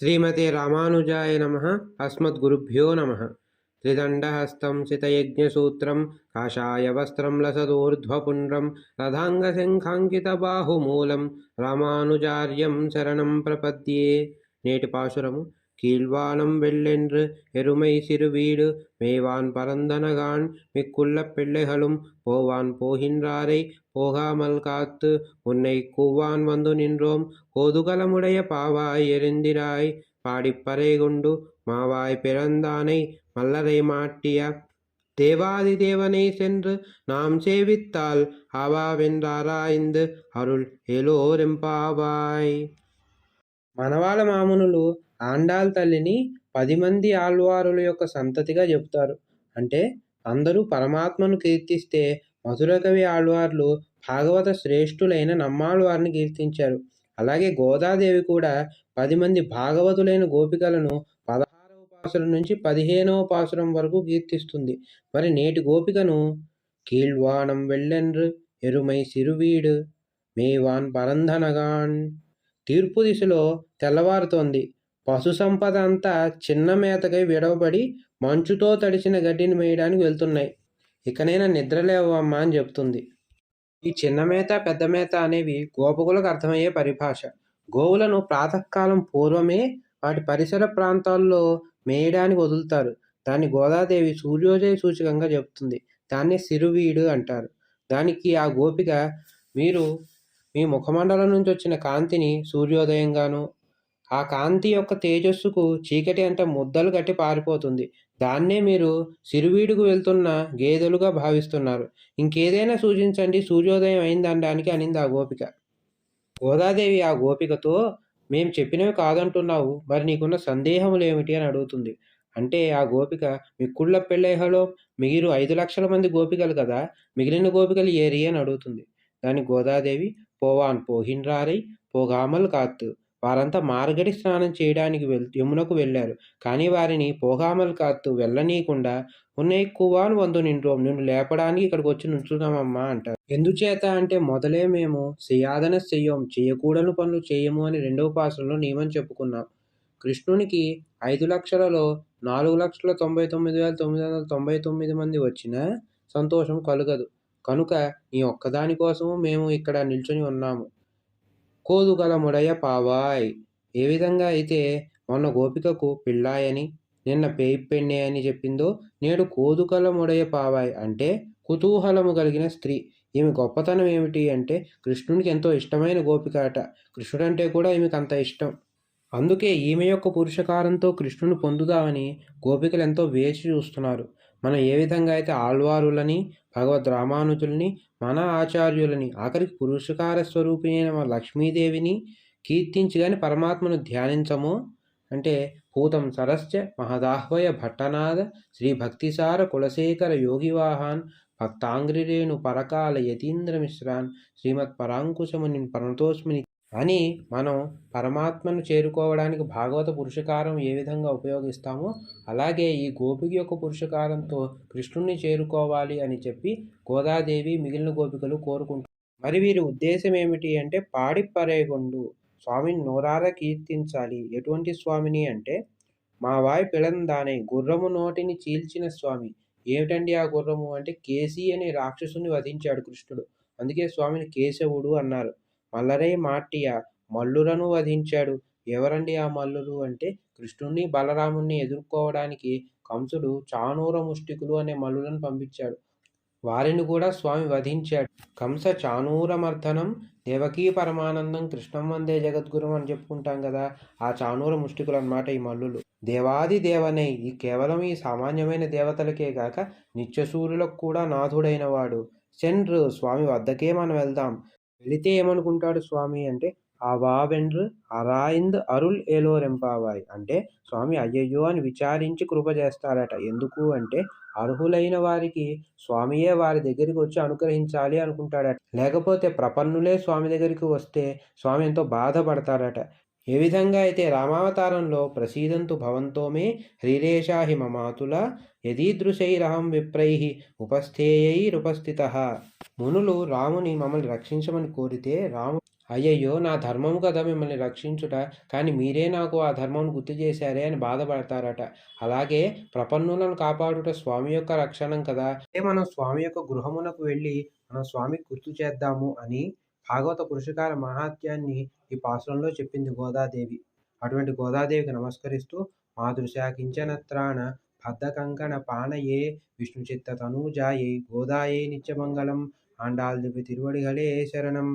శ్రీమతే రామానుజాయ నమ అస్మద్గురుభ్యో నమ. త్రిదండహస్తం సితయజ్ఞసూత్రం కాషాయవస్త్రం లసదూర్ధ్వపుండ్రం రథాంగశంఖాంకితబాహుమూలం రామానుజార్యం శరణం ప్రపద్యే. నేటి పాశురము கீழ்வானம் வெள்ளென்று எருமை சிறு வீடு மேவான் பரந்தனகான் மிக்குள்ள பிள்ளைகளும் போவான் போகின்றாரை போகாமல் காத்து உன்னை கூவான் வந்து நின்றோம். கோதுகலமுடைய பாவாய் எரிந்திராய் பாடிப்பறை குண்டு மாவாய் பிறந்தானை மல்லரை மாட்டிய தேவாதி தேவனை சென்று நாம் சேவித்தால் ஆவாவென்றாராய்ந்து அருள் எலோரெம்பாவாய் மணவாள மாமனுలు ఆండాల్ తల్లిని పది మంది ఆళ్వారుల యొక్క సంతతిగా చెబుతారు. అంటే అందరూ పరమాత్మను కీర్తిస్తే మధురకవి ఆళ్వార్లు భాగవత శ్రేష్ఠులైన నమ్మాళ్వారిని కీర్తించారు. అలాగే గోదాదేవి కూడా పది మంది భాగవతులైన గోపికలను పదహారవ పాసురం నుంచి పదిహేనవ పాసురం వరకు కీర్తిస్తుంది. మరి నేటి గోపికను కీళ్వాణం వెళ్ళెన్రు ఎరుమై సిరువీడు మేవాన్ పరంధనగాన్ తీర్పు దిశలో తెల్లవారుతోంది. పశు సంపద అంతా చిన్న మేతకై విడవబడి మంచుతో తడిచిన గడ్డిని మేయడానికి వెళ్తున్నాయి. ఇకనైనా నిద్రలేవమ్మా అని చెప్తుంది. ఈ చిన్న మేత పెద్ద మేత అనేవి గోపకులకు అర్థమయ్యే పరిభాష. గోవులను ప్రాతకాలం పూర్వమే వాటి పరిసర ప్రాంతాల్లో మేయడానికి వదులుతారు. దాన్ని గోదాదేవి సూర్యోదయ సూచకంగా చెబుతుంది దాన్ని సిరువీడు అంటారు. దానికి ఆ గోపిక మీరు మీ ముఖమండలం నుంచి వచ్చిన కాంతిని సూర్యోదయంగాను ఆ కాంతి యొక్క తేజస్సుకు చీకటి అంటే ముద్దలు కట్టి పారిపోతుంది. దాన్నే మీరు సిరువీడుకు వెళ్తున్న గేదెలుగా భావిస్తున్నారు. ఇంకేదైనా సూచించండి. సూర్యోదయం అయిందనడానికి అనింది ఆ గోపిక. గోదాదేవి ఆ గోపికతో మేము చెప్పినవి కాదంటున్నావు. మరి నీకున్న సందేహములు ఏమిటి? అని అడుగుతుంది. అంటే ఆ గోపిక మిక్కుళ్ళ పెళ్ళైహలో మీరు ఐదు లక్షల మంది గోపికలు కదా? మిగిలిన గోపికలు ఏరి? అని అడుగుతుంది. దాని గోదాదేవి పోవాన్ పోహిన్ రారై పోగామల్ కాత్తు. వారంతా మార్గడి స్నానం చేయడానికి వెల్ యమునకు వెళ్ళారు. కానీ వారిని పోగామలు కాత్తు వెళ్ళనీయకుండా ఉన్న ఎక్కువాను వందు నిండు నిన్ను లేపడానికి ఇక్కడికి వచ్చి నుంచున్నామమ్మా అంటారు. ఎందుచేత అంటే మొదలే మేము సియాదన చెయ్యం చేయకూడని పనులు చేయము అని రెండవ పాసంలో నియమం చెప్పుకున్నాం. కృష్ణునికి ఐదు లక్షలలో నాలుగు లక్షల తొంభై తొమ్మిది వేల తొమ్మిది వందల తొంభై తొమ్మిది మంది వచ్చినా సంతోషం కలగదు. కనుక నీ ఒక్కదాని కోసము మేము ఇక్కడ నిల్చొని ఉన్నాము. కోదుగలముడయ పావాయ్. ఏ విధంగా అయితే మొన్న గోపికకు పిల్లాయని నిన్న పేయిపెన్నె అని చెప్పిందో నేడు కోదుకలముడయ పావాయ్ అంటే కుతూహలము కలిగిన స్త్రీ. ఈమె గొప్పతనం ఏమిటి అంటే కృష్ణునికి ఎంతో ఇష్టమైన గోపికాట. కృష్ణుడంటే కూడా ఈమెకు అంత ఇష్టం. అందుకే ఈమె యొక్క పురుషకారంతో కృష్ణుని పొందుదామని గోపికలు ఎంతో వేచి చూస్తున్నారు. మనం ఏ విధంగా అయితే ఆళ్వారులని భగవద్ రామానుజుల్ని మన ఆచార్యులని ఆఖరికి పురుషకార స్వరూపిణి మన లక్ష్మీదేవిని కీర్తించి కానీ పరమాత్మను ధ్యానించము? అంటే భూతం సరస్య మహదాహ్వయ భట్టనాథ శ్రీ భక్తిసార కులశేఖర యోగివాహాన్ భక్తాంగ్రిరేణు పరకాల యతీంద్ర మిశ్రాన్ శ్రీమత్ పరాంకుశముని పరంతోష్మిని అని మనం పరమాత్మను చేరుకోవడానికి భాగవత పురుషకారం ఏ విధంగా ఉపయోగిస్తామో అలాగే ఈ గోపిక యొక్క పురుషకారంతో కృష్ణుణ్ణి చేరుకోవాలి అని చెప్పి గోదాదేవి మిగిలిన గోపికలు కోరుకుంటారు మరి వీరి ఉద్దేశం ఏమిటి అంటే పాడి పరేగొండు స్వామిని నోరార కీర్తించాలి. ఎటువంటి స్వామిని అంటే మా వాయి పిలందానే గుర్రము నోటిని చీల్చిన స్వామి. ఏమిటండి ఆ గుర్రము? అంటే కేసీ అనే రాక్షసుని వధించాడు కృష్ణుడు. అందుకే స్వామిని కేశవుడు అన్నారు. మల్లరై మాట్టియ మల్లులను వధించాడు. ఎవరండి ఆ మల్లులు? అంటే కృష్ణుణ్ణి బలరాముణ్ణి ఎదుర్కోవడానికి కంసుడు చానూర ముష్టికులు అనే మల్లులను పంపించాడు. వారిని కూడా స్వామి వధించాడు. కంస చానూర మర్దనం దేవకీ పరమానందం కృష్ణం వందే జగద్గురు అని చెప్పుకుంటాం కదా ఆ చానూర ముష్టికులు అన్నమాట ఈ మల్లులు. దేవాది దేవనై ఈ కేవలం ఈ సామాన్యమైన దేవతలకే కాక నిత్యసూరులకు కూడా నాథుడైన వాడు సెండ్రు స్వామి వద్దకే మనం వెళ్దాం. వెళితే ఏమనుకుంటాడు స్వామి అంటే ఆవావెండ్రు అరాయింద్ అరుల్ ఏలోరెంపావాయ్ అంటే స్వామి అయ్యయ్యో అని విచారించి కృప చేస్తాడట ఎందుకు అంటే అర్హులైన వారికి స్వామియే వారి దగ్గరికి వచ్చి అనుగ్రహించాలి అనుకుంటాడట. లేకపోతే ప్రపన్నులే స్వామి దగ్గరికి వస్తే స్వామి ఎంతో బాధపడతాడట ఏ విధంగా అయితే రామావతారంలో ప్రసీదంతు భవంతోమే హ్రీరేషాహి మమాతుల యదీదృశైరహం విప్రై ఉపస్థేయైరుపస్థిత. మునులు రాముని మమ్మల్ని రక్షించమని కోరితే రాము అయ్యయ్యో నా ధర్మము కదా మిమ్మల్ని రక్షించుట కానీ మీరే నాకు ఆ ధర్మం గుర్తు చేశారే అని బాధపడతారట. అలాగే ప్రపన్నులను కాపాడుట స్వామి యొక్క రక్షణం కదా. మనం స్వామి యొక్క గృహమునకు వెళ్ళి మనం స్వామికి గుర్తు చేద్దాము అని భాగవత పురుషకార మహాత్యాన్ని ఈ పాసురంలో చెప్పింది గోదాదేవి. అటువంటి గోదాదేవికి నమస్కరిస్తూ మాతృశా కించనత్రాణ బద్ధ కంకణ పానయే విష్ణు చిత్త తనూజాయే గోదాయే నిత్యమంగళం ఆండాల్ దివ్య తిరువడిగలే శరణం.